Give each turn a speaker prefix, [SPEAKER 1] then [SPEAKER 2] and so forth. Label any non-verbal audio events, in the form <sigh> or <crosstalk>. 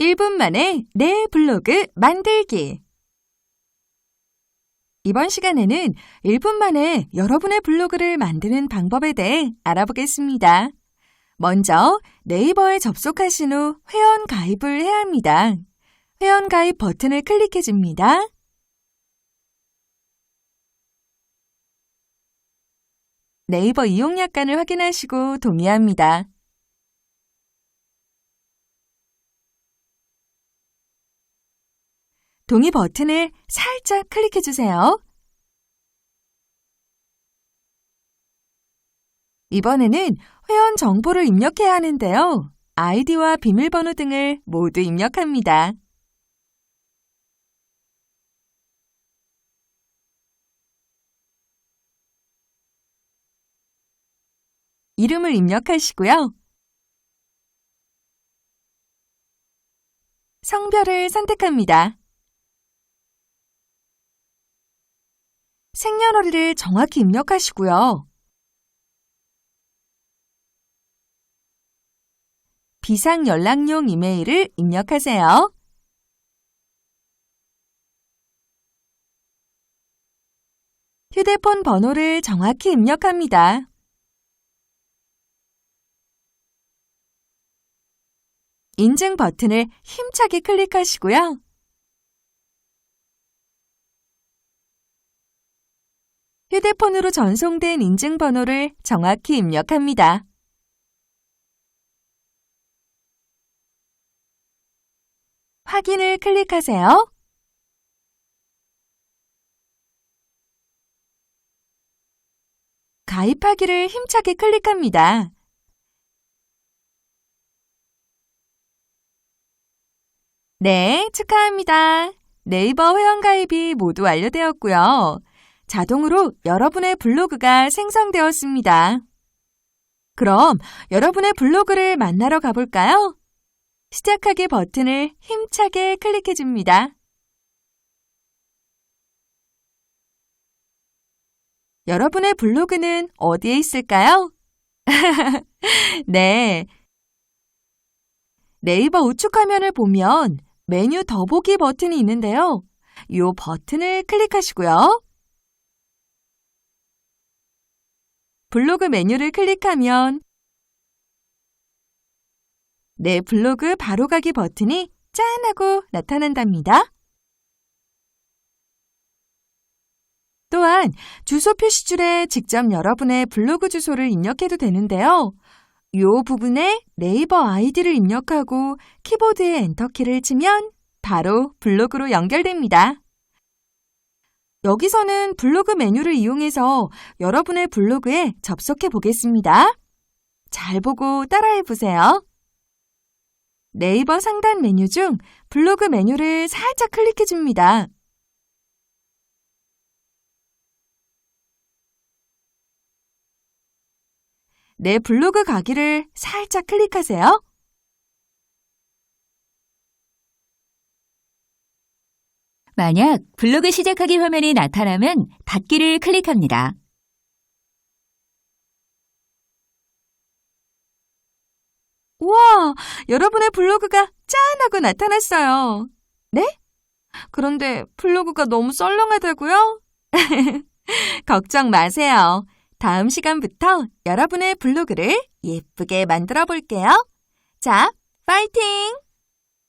[SPEAKER 1] 1분 만에 내 블로그 만들기. 이번 시간에는 1분 만에 여러분의 블로그를 만드는 방법에 대해 알아보겠습니다. 먼저 네이버에 접속하신 후 회원 가입을 해야 합니다. 회원 가입 버튼을 클릭해 줍니다. 네이버 이용 약관을 확인하시고 동의합니다. 동의 버튼을 살짝 클릭해 주세요. 이번에는 회원 정보를 입력해야 하는데요. 아이디와 비밀번호 등을 모두 입력합니다. 이름을 입력하시고요. 성별을 선택합니다. 생년월일을 정확히 입력하시고요. 비상 연락용 이메일을 입력하세요. 휴대폰 번호를 정확히 입력합니다. 인증 버튼을 힘차게 클릭하시고요. 휴대폰으로 전송된 인증번호를 정확히 입력합니다. 확인을 클릭하세요. 가입하기를 힘차게 클릭합니다. 네, 축하합니다. 네이버 회원가입이 모두 완료되었고요. 자동으로 여러분의 블로그가 생성되었습니다. 그럼 여러분의 블로그를 만나러 가볼까요? 시작하기 버튼을 힘차게 클릭해 줍니다. 여러분의 블로그는 어디에 있을까요? <laughs> 네. 네이버 우측 화면을 보면 메뉴 더보기 버튼이 있는데요. 이 버튼을 클릭하시고요. 블로그 메뉴를 클릭하면 내 블로그 바로가기 버튼이 짠 하고 나타난답니다. 또한 주소 표시줄에 직접 여러분의 블로그 주소를 입력해도 되는데요. 이 부분에 네이버 아이디를 입력하고 키보드에 엔터키를 치면 바로 블로그로 연결됩니다. 여기서는 블로그 메뉴를 이용해서 여러분의 블로그에 접속해 보겠습니다. 잘 보고 따라해 보세요. 네이버 상단 메뉴 중 블로그 메뉴를 살짝 클릭해 줍니다. 내 블로그 가기를 살짝 클릭하세요.
[SPEAKER 2] 만약 블로그 시작하기 화면이 나타나면 닫기를 클릭합니다.
[SPEAKER 1] 우와, 여러분의 블로그가 짠 하고 나타났어요. 네? 그런데 블로그가 너무 썰렁하다고요? <laughs> 걱정 마세요. 다음 시간부터 여러분의 블로그를 예쁘게 만들어 볼게요. 자, 파이팅!